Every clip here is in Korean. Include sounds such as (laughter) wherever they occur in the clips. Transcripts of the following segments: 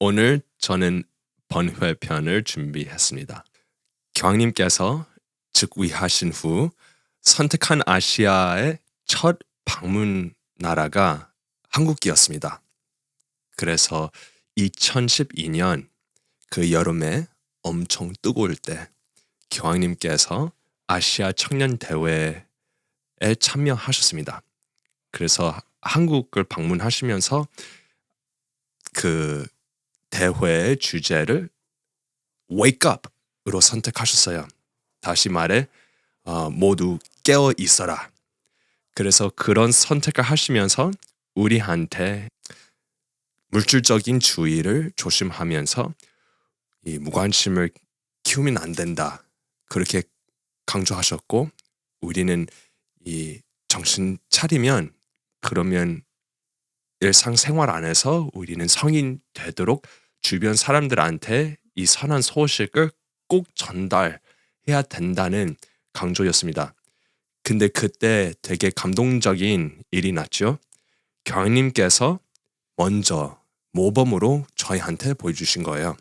오늘 저는 번회편을 준비했습니다. 교황님께서 즉위하신 후 선택한 아시아의 첫 방문 나라가 한국이었습니다. 그래서 2012년 그 여름에 엄청 뜨거울 때 교황님께서 아시아 청년 대회에 참여하셨습니다. 그래서 한국을 방문하시면서 그 대회의 주제를 Wake Up으로 선택하셨어요. 다시 말해 어, 모두 깨어 있어라. 그래서 그런 선택을 하시면서 우리한테 물질적인 주의를 조심하면서 이 무관심을 키우면 안 된다. 그렇게 강조하셨고 우리는 이 정신 차리면 그러면 일상생활 안에서 우리는 성인 되도록 주변 사람들한테 이 선한 소식을 꼭 전달해야 된다는 강조였습니다. 근데 그때 되게 감동적인 일이 났죠. 교황님께서 먼저 모범으로 저희한테 보여주신 거예요.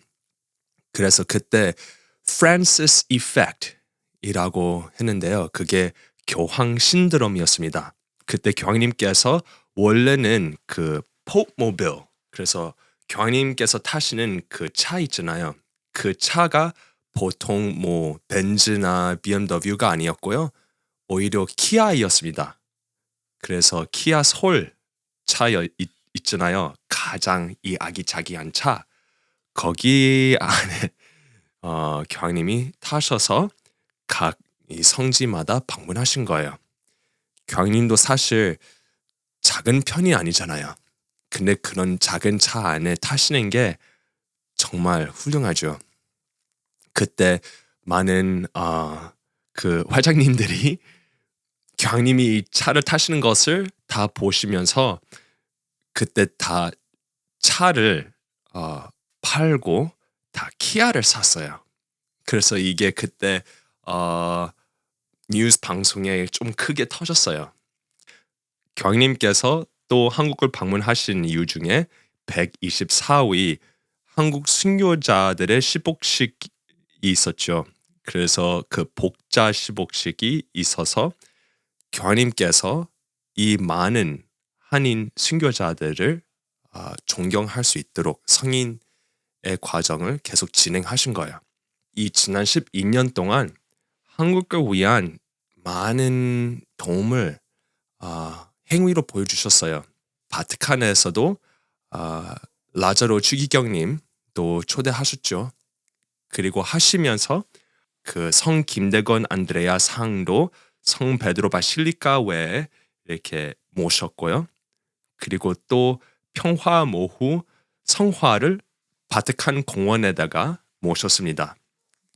그래서 그때 Francis Effect이라고 했는데요. 그게 교황 신드롬이었습니다. 그때 교황님께서 원래는 그 pop모빌 그래서 교황님께서 타시는 그 차 있잖아요. 그 차가 보통 뭐 벤츠나 BMW가 아니었고요. 오히려 키아이었습니다. 그래서 키아 솔 차 있잖아요. 가장 이 아기자기한 차. 거기 안에 어, 교황님이 타셔서 각 이 성지마다 방문하신 거예요. 교황님도 사실 작은 편이 아니잖아요. 근데 그런 작은 차 안에 타시는 게 정말 훌륭하죠. 그때 많은 어, 그 회장님들이 교황님이 (laughs) 이 차를 타시는 것을 다 보시면서 그때 다 차를 어, 팔고 다 키아를 샀어요. 그래서 이게 그때 어, 뉴스 방송에 좀 크게 터졌어요. 교황님께서 또 한국을 방문하신 이유 중에 124위 한국 순교자들의 시복식이 있었죠. 그래서 그 복자 시복식이 있어서 교황님께서 이 많은 한인 순교자들을 아, 존경할 수 있도록 성인의 과정을 계속 진행하신 거예요. 이 지난 12년 동안 한국을 위한 많은 도움을 어, 행위로 보여주셨어요. 바티칸에서도 어, 라자로 추기경님도 초대하셨죠. 그리고 하시면서 그 성 김대건 안드레아 상도 성 베드로 바실리카 외에 이렇게 모셨고요. 그리고 또 평화 모후 성화를 바티칸 공원에다가 모셨습니다.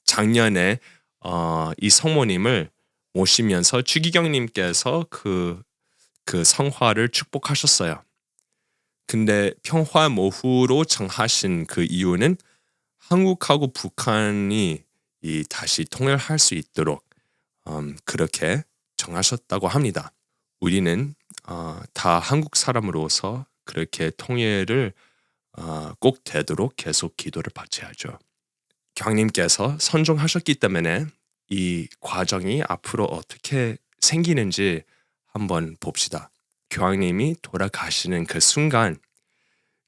작년에 어, 이 성모님을 모시면서 추기경님께서 그, 그 성화를 축복하셨어요. 근데 평화 모후로 정하신 그 이유는 한국하고 북한이 이 다시 통일할 수 있도록 음, 그렇게 정하셨다고 합니다. 우리는 어, 다 한국 사람으로서 그렇게 통일을 어, 꼭 되도록 계속 기도를 바쳐야죠. 경님께서 선종하셨기 때문에 이 과정이 앞으로 어떻게 생기는지 한번 봅시다. 교황님이 돌아가시는 그 순간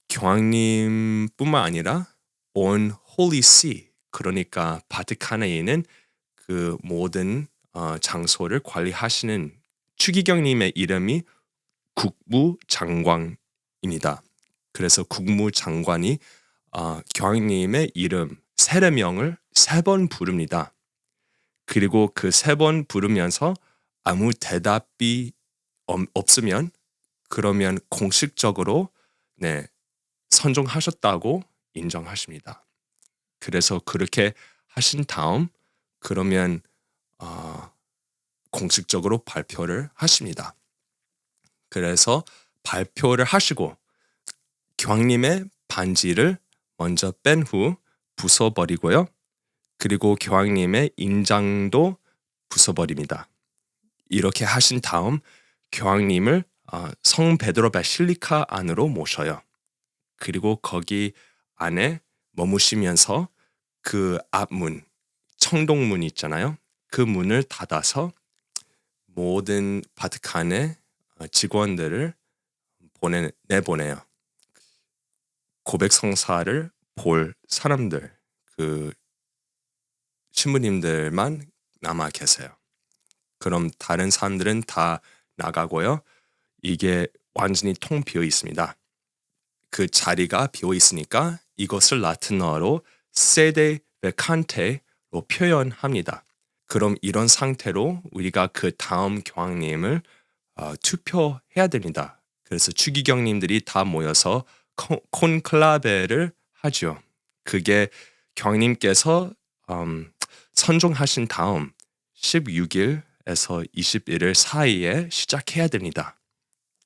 교황님뿐만 아니라 온 홀리 씨 그러니까 바티칸에 있는 그 모든 어, 장소를 관리하시는 추기경님의 이름이 국무장관입니다. 그래서 국무장관이 어, 교황님의 이름 세례 명을 세 번 부릅니다. 그리고 그 세 번 부르면서 아무 대답이 없으면 그러면 공식적으로 네 선종하셨다고 인정하십니다. 그래서 그렇게 하신 다음 그러면 어, 공식적으로 발표를 하십니다. 그래서 발표를 하시고 교황님의 반지를 먼저 뺀 후 부숴버리고요. 그리고 교황님의 인장도 부숴버립니다. 이렇게 하신 다음 교황님을 어, 성 베드로 바실리카 안으로 모셔요. 그리고 거기 안에 머무시면서 그 앞문, 청동문 있잖아요. 그 문을 닫아서 모든 바티칸의 어, 직원들을 보내 내보내요. 고백 성사를 볼 사람들, 그 신부님들만 남아 계세요. 그럼 다른 사람들은 다 나가고요. 이게 완전히 통 비어 있습니다. 그 자리가 비어 있으니까 이것을 라틴어로 세데 베칸테로 표현합니다. 그럼 이런 상태로 우리가 그 다음 교황님을 어, 투표해야 됩니다. 그래서 추기경님들이 다 모여서 콘클라베를 하죠. 그게 교황님께서 음, 선종하신 다음 16일 에서 21일 사이에 시작해야 됩니다.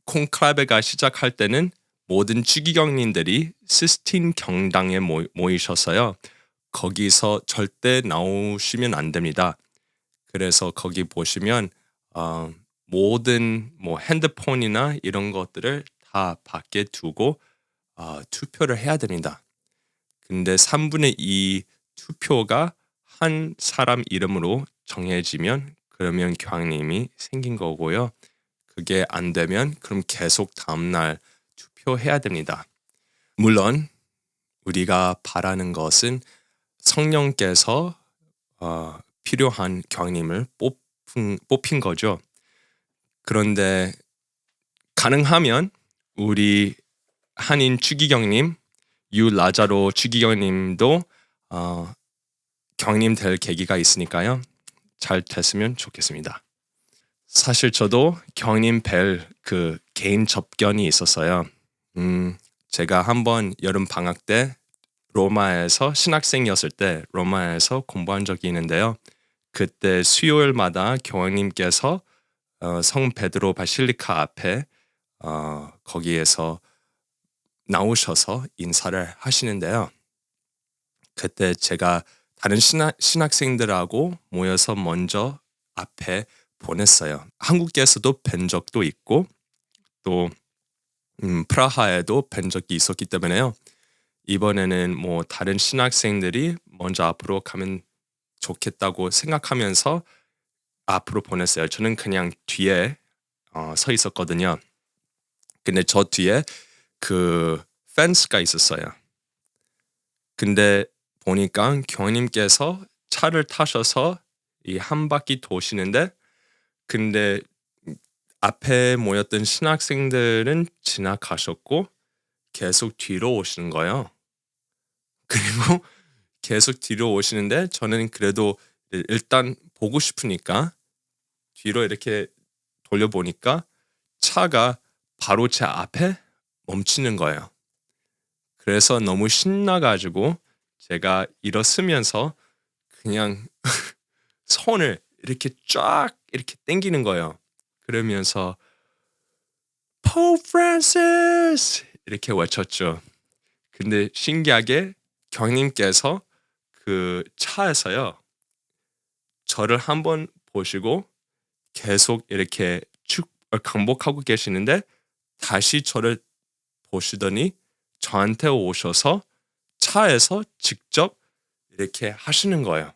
콘클라베가 시작할 때는 모든 추기경님들이 시스틴 경당에 모이셔서요. 거기서 절대 나오시면 안 됩니다. 그래서 거기 보시면 어, 모든 뭐 핸드폰이나 이런 것들을 다 밖에 두고 어, 투표를 해야 됩니다. 근데 3분의 2 투표가 한 사람 이름으로 정해지면 그러면 교황님이 생긴 거고요. 그게 안 되면 그럼 계속 다음날 투표해야 됩니다. 물론 우리가 바라는 것은 성령께서 어, 필요한 교황님을 뽑은, 뽑힌 거죠. 그런데 가능하면 우리 한인 추기경님, 유 라자로 추기경님도 어, 경님 될 계기가 있으니까요. 잘 됐으면 좋겠습니다. 사실 저도 경님 뵐그 개인 접견이 있었어요. 음, 제가 한번 여름 방학 때 로마에서 신학생이었을 때 로마에서 공부한 적이 있는데요. 그때 수요일마다 교황님께서 어, 성 베드로 바실리카 앞에 어, 거기에서 나오셔서 인사를 하시는데요. 그때 제가 다른 신학, 신학생들하고 모여서 먼저 앞에 보냈어요. 한국에서도 뵌 적도 있고 또 음, 프라하에도 뵌 적이 있었기 때문에요. 이번에는 뭐 다른 신학생들이 먼저 앞으로 가면 좋겠다고 생각하면서 앞으로 보냈어요. 저는 그냥 뒤에 어, 서 있었거든요. 근데 저 뒤에 그 펜스가 있었어요. 근데 보니까 교님께서 차를 타셔서 이 한 바퀴 도시는데 근데 앞에 모였던 신학생들은 지나가셨고 계속 뒤로 오시는 거예요. (laughs) 그리고 계속 뒤로 오시는데 저는 그래도 일단 보고 싶으니까 뒤로 이렇게 돌려보니까 차가 바로 제 앞에 멈추는 거예요. 그래서 너무 신나가지고 제가 일어서면서 그냥 (laughs) 손을 이렇게 쫙 이렇게 당기는 거예요. 그러면서 포 프란시스 이렇게 외쳤죠. 근데 신기하게 경님께서 그 차에서요. 저를 한번 보시고 계속 이렇게 쭉 강복하고 계시는데 다시 저를 보시더니 저한테 오셔서 차에서 직접 이렇게 하시는 거예요.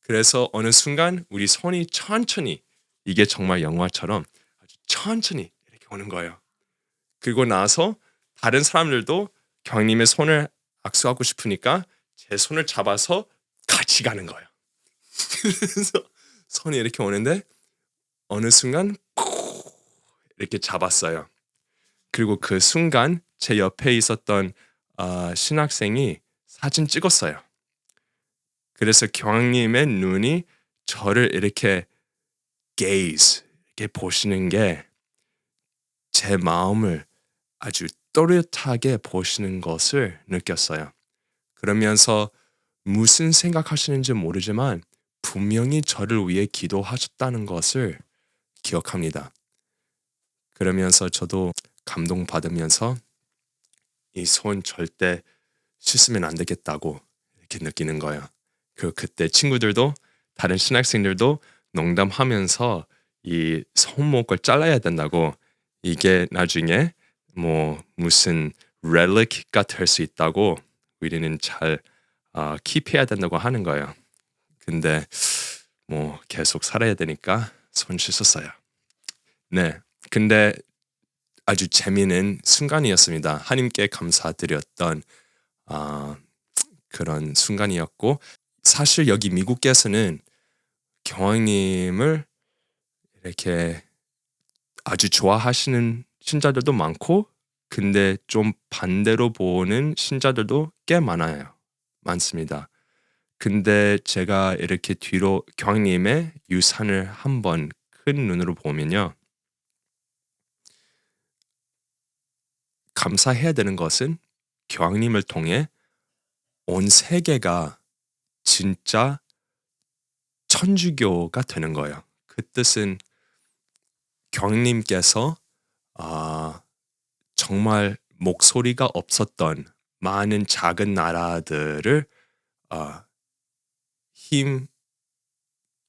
그래서 어느 순간 우리 손이 천천히 이게 정말 영화처럼 아주 천천히 이렇게 오는 거예요. 그리고 나서 다른 사람들도 경님의 손을 악수하고 싶으니까 제 손을 잡아서 같이 가는 거예요. (laughs) 그래서 손이 이렇게 오는데 어느 순간 이렇게 잡았어요. 그리고 그 순간 제 옆에 있었던 어, 신학생이 사진 찍었어요. 그래서 경님의 눈이 저를 이렇게 gaze 이렇게 보시는 게 제 마음을 아주 또렷하게 보시는 것을 느꼈어요. 그러면서 무슨 생각하시는지 모르지만 분명히 저를 위해 기도하셨다는 것을 기억합니다. 그러면서 저도 감동받으면서 이 손 절대 씻으면 안 되겠다고 이렇게 느끼는 거예요. 그 그때 친구들도 다른 신학생들도 농담하면서 이 손목을 잘라야 된다고 이게 나중에 뭐 무슨 렐릭가 될 수 있다고 우리는 잘 어, 킵해야 된다고 하는 거예요. 근데 뭐 계속 살아야 되니까 손 씻었어요. 네, 근데 아주 재미있는 순간이었습니다. 하나님께 감사드렸던 어, 그런 순간이었고 사실 여기 미국에서는 경황님을 이렇게 아주 좋아하시는 신자들도 많고 근데 좀 반대로 보는 신자들도 꽤 많아요. 많습니다. 근데 제가 이렇게 뒤로 경님의 유산을 한번 큰 눈으로 보면요. 감사해야 되는 것은 경님을 통해 온 세계가 진짜 천주교가 되는 거예요. 그 뜻은 경님께서 아, 정말 목소리가 없었던 많은 작은 나라들을 아, 힘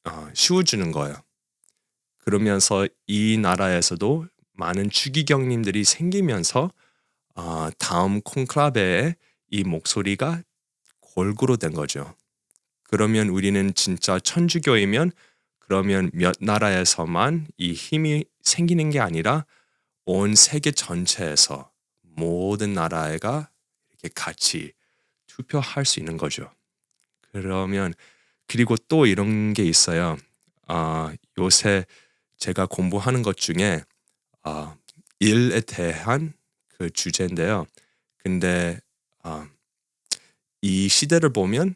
어, 씌워주는 거예요. 그러면서 이 나라에서도 많은 추기경님들이 생기면서 어, 다음 콘클라베에 이 목소리가 골고루 된 거죠. 그러면 우리는 진짜 천주교이면 그러면 몇 나라에서만 이 힘이 생기는 게 아니라 온 세계 전체에서 모든 나라가 이렇게 같이 투표할 수 있는 거죠. 그러면 그리고 또 이런 게 있어요. 아, 요새 제가 공부하는 것 중에 아, 일에 대한 그 주제인데요. 근데 아, 이 시대를 보면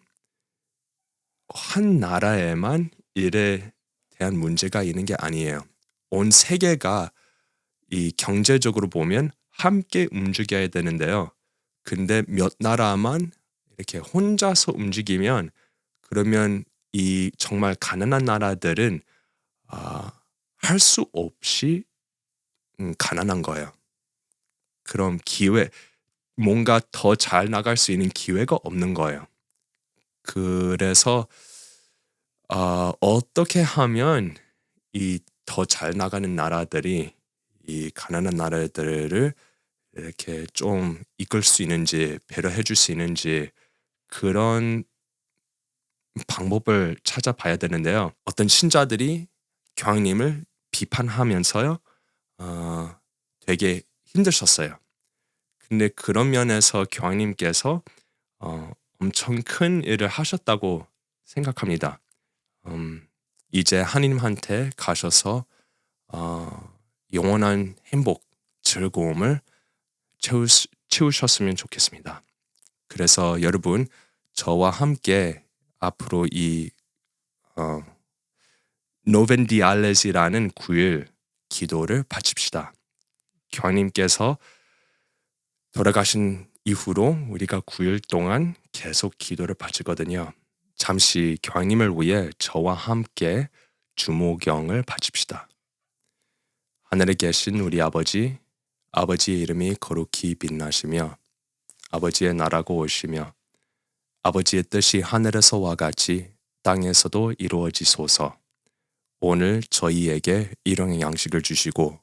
한 나라에만 일에 대한 문제가 있는 게 아니에요. 온 세계가 이 경제적으로 보면 함께 움직여야 되는데요. 근데 몇 나라만 이렇게 혼자서 움직이면 그러면 이 정말 가난한 나라들은 아, 할 수 없이 음, 가난한 거예요. 그럼 기회 뭔가 더 잘 나갈 수 있는 기회가 없는 거예요. 그래서 어, 어떻게 하면 이 더 잘 나가는 나라들이 이 가난한 나라들을 이렇게 좀 이끌 수 있는지 배려해 줄 수 있는지 그런 방법을 찾아봐야 되는데요. 어떤 신자들이 교황님을 비판하면서요, 어, 되게 힘드셨어요. 근데 그런 면에서 교황님께서 어, 엄청 큰 일을 하셨다고 생각합니다. 음, 이제 하나님한테 가셔서 어, 영원한 행복, 즐거움을 채우, 채우셨으면 좋겠습니다. 그래서 여러분 저와 함께 앞으로 이 어, 노벤디알레지라는 9일 기도를 바칩시다. 교황님께서 돌아가신 이후로 우리가 9일 동안 계속 기도를 바치거든요. 잠시 교황님을 위해 저와 함께 주모경을 바칩시다. 하늘에 계신 우리 아버지, 아버지의 이름이 거룩히 빛나시며 아버지의 나라가 오시며 아버지의 뜻이 하늘에서와 같이 땅에서도 이루어지소서. 오늘 저희에게 일용의 양식을 주시고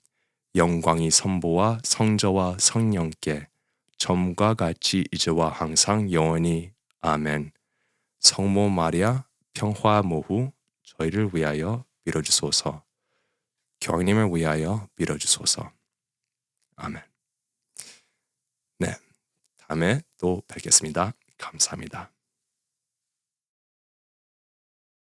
영광이 선보와 성저와 성령께 점과 같이 이제와 항상 영원히 아멘. 성모 마리아 평화 모후 저희를 위하여 빌어주소서. 경님을 위하여 빌어주소서. 아멘. 네, 다음에 또 뵙겠습니다. 감사합니다.